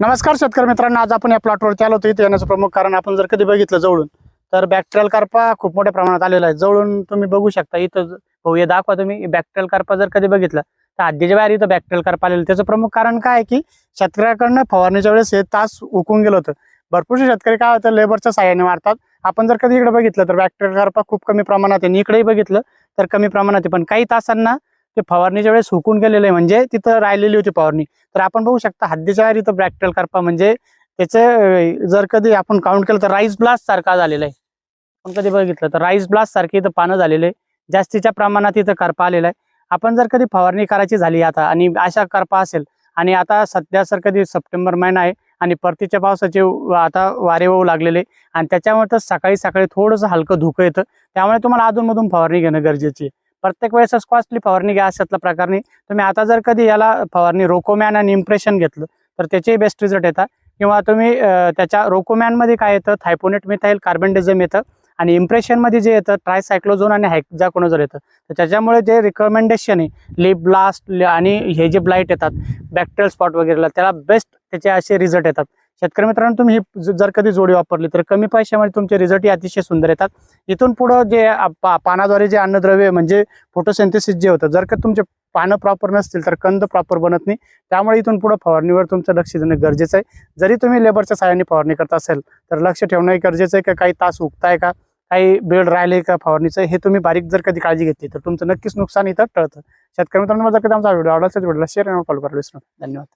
नमस्कार शेतकरी मित्रांनो आज आपण या प्लॉटवरती आलो होतो. इथे येण्याचं प्रमुख कारण आपण जर कधी बघितलं जवळून तर बॅक्टेरियल कार्पा खूप मोठ्या प्रमाणात आलेला आहे. जवळून तुम्ही बघू शकता इथं भाऊ हो हे दाखवा तुम्ही. बॅक्टेरियल कार्पा जर कधी बघितलं तर आधीच्या बाहेर इथं बॅक्टेरियल कार्पा आलेलं. त्याचं प्रमुख कारण काय आहे की शेतकऱ्याकडनं फवारणीच्या वेळेस हे तास उकून गेलं होतं. भरपूरसे शेतकरी काय होतं लेबरच्या साह्याने मारतात. आपण जर कधी इकडे बघितलं तर बॅक्टेरियल कार्पा खूप कमी प्रमाणात आहे. आणि इकडेही बघितलं तर कमी प्रमाणात आहे. पण काही तासांना ते फवारणीच्या वेळेस हुकून गेलेलं आहे म्हणजे तिथं राहिलेली होती फवारणी. तर आपण बघू शकता हद्दीच्या बाहेर इथं बॅक्टेरियल करपा म्हणजे त्याचं जर कधी आपण काउंट केलं तर राईस ब्लास्ट सारखा झालेला आहे. आपण कधी बघितलं तर राईस ब्लास्ट सारखी इथं पानं झालेले आहे. जास्तीच्या प्रमाणात इथं करपा आलेला आहे. आपण जर कधी फवारणी करायची झाली आता आणि अशा करपा असेल आणि आता सध्या सर कधी सप्टेंबर महिना आहे आणि परतीच्या पावसाचे आता वारे वाहू लागलेले आणि त्याच्यामुळे तर सकाळी सकाळी थोडंसं हलकं धुकं येतं. त्यामुळे तुम्हाला अधूनमधून फवारणी घेणं गरजेची आहे. प्रत्येक वेळेसच कॉस्टली फवारणी घ्या अशातल्या प्रकारने तुम्ही आता जर कधी याला फवारणी रोकोमॅन आणि इम्प्रेशन घेतलं तर त्याचेही बेस्ट रिझल्ट येतात. किंवा तुम्ही त्याच्या रोकोमॅनमध्ये काय येतं? थायपोनेट मिथाईल कार्बनडिझम येतं. आणि इम्प्रेशनमध्ये जे येतं ट्रायसायक्लोझोन आणि हायक्झाकोनोझर येतं. तर त्याच्यामुळे जे रिकमेंडेशन आहे लिप ब्लास्ट आणि हे जे ब्लाईट येतात बॅक्टेरियल स्पॉट वगैरेला त्याला बेस्ट त्याचे असे रिझल्ट येतात. शेतकरी मित्रांनो तुम्ही ही जर कधी जोडी वापरली तर कमी पैशामध्ये तुमचे रिझल्टही अतिशय सुंदर येतात. इथून पुढं जे पा- पानाद्वारे जे अन्नद्रव्य म्हणजे फोटोसेंथेसिस जे होतं जर का तुमचे पानं प्रॉपर नसतील तर कंद प्रॉपर बनत नाही. त्यामुळे इथून पुढं फवारणीवर तुमचं लक्ष देणं गरजेचं आहे. जरी तुम्ही लेबरच्या सहाय्याने फवारणी करत असेल तर लक्ष ठेवणं गरजेचं आहे का? काही तास उगताय का? काही बेड राहिले का फवारणीचं? हे तुम्ही बारीक जर कधी काळजी घेतली तर तुमचं नक्कीच नुकसान इथं टळतं. शेतकरी मित्रांनो जर कधी आमचा व्हिडिओ आवडला असेल व्हिडिओला शेअर आणि फॉलो करायला विसरू धन्यवाद.